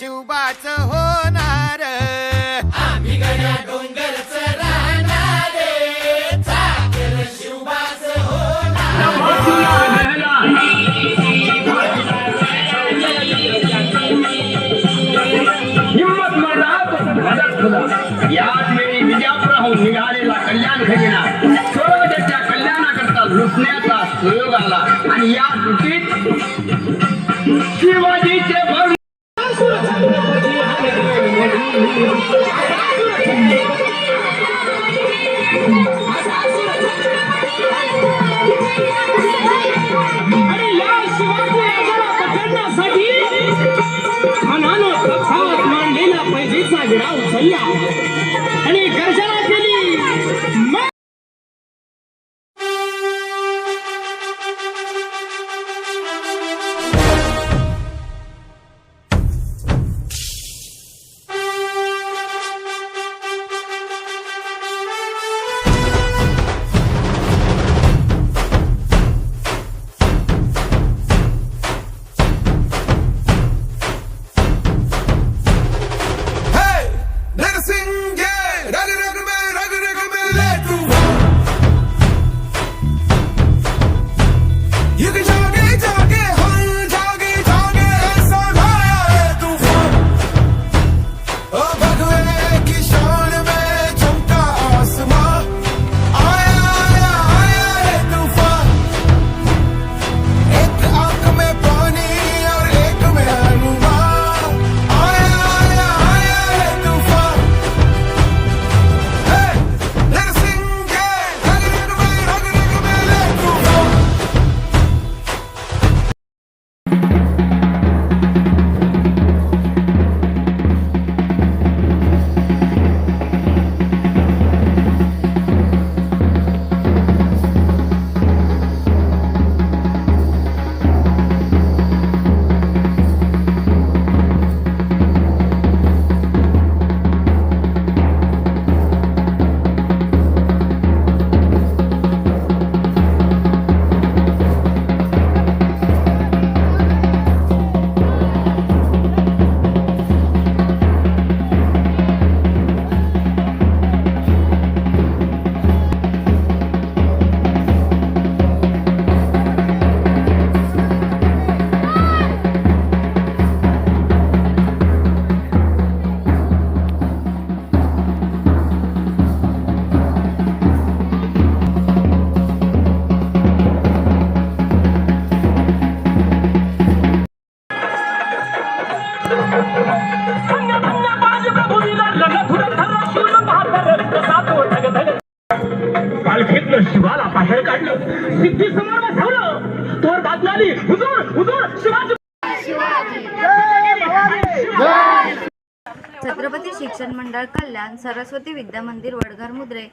शिवबाच होणार. आम्ही गड्या डोंगरच राहणार शिवबाच होणार. हिंमत मर्दात मदत खुदा याच वेळी विजापुराहून निघालेला कल्याण खजिना. सर्व त्याच्या कल्याणाकरता लुटण्याचा सुयोग आला आणि या लुटीत शिवाजीचे 你拿我怎么样啊？छत्रपती शिक्षण मंडळ कल्याण सरस्वती विद्या मंदिर वडघर मुद्रे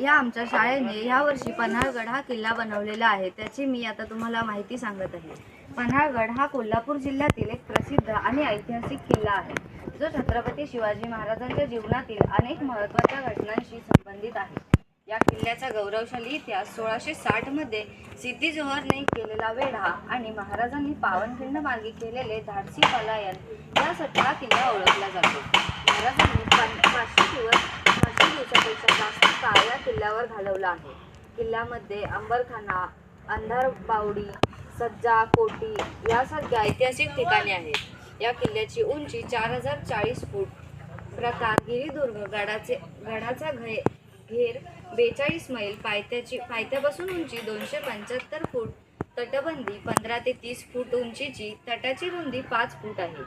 या आमच्या शाळेने ह्या वर्षी पन्हाळगड हा किल्ला बनवलेला आहे. त्याची मी आता तुम्हाला माहिती सांगत आहे. पन्हाळगड हा कोल्हापूर जिल्ह्यातील एक प्रसिद्ध आणि ऐतिहासिक किल्ला आहे. जो छत्रपती शिवाजी महाराजांच्या जीवनातील अनेक महत्त्वाच्या घटनांशी संबंधित आहे. या किल्ल्याचा गौरवशाली इतिहास सोळाशे साठमध्ये सिद्धी जोहरने केलेला वेढा आणि महाराजांनी पावनखिंड मागे केलेले धाडसी पलायन यासाठी हा किल्ला ओळखला जातो. महाराजांनी पा- पाचशे दिवस पाचशे दिवसापेक्षा जास्त काळ या किल्ल्यावर घालवला आहे किल्ल्यामध्ये अंबरखाना अंधार बावडी सज्जा कोटी यासारख्या ऐतिहासिक ठिकाणे आहेत. या किल्ल्याची उंची चार हजार चाळीस फूट. प्रकार गिरीदुर्ग गडाचे गडाचा घे घेर बेचाळीस मैल पायथ्याची पायथ्यापासून उंची दोनशे पंच्याहत्तर फूट. तटबंदी पंधरा ते तीस फूट उंचीची तटाची रुंदी पाच फूट आहे.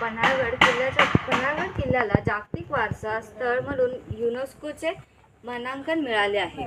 पन्हाळगड किल्ल्याच्या पन्हाळगड किल्ल्याला जागतिक वारसा स्थळ म्हणून युनेस्कोचे मानांकन मिळाले आहे.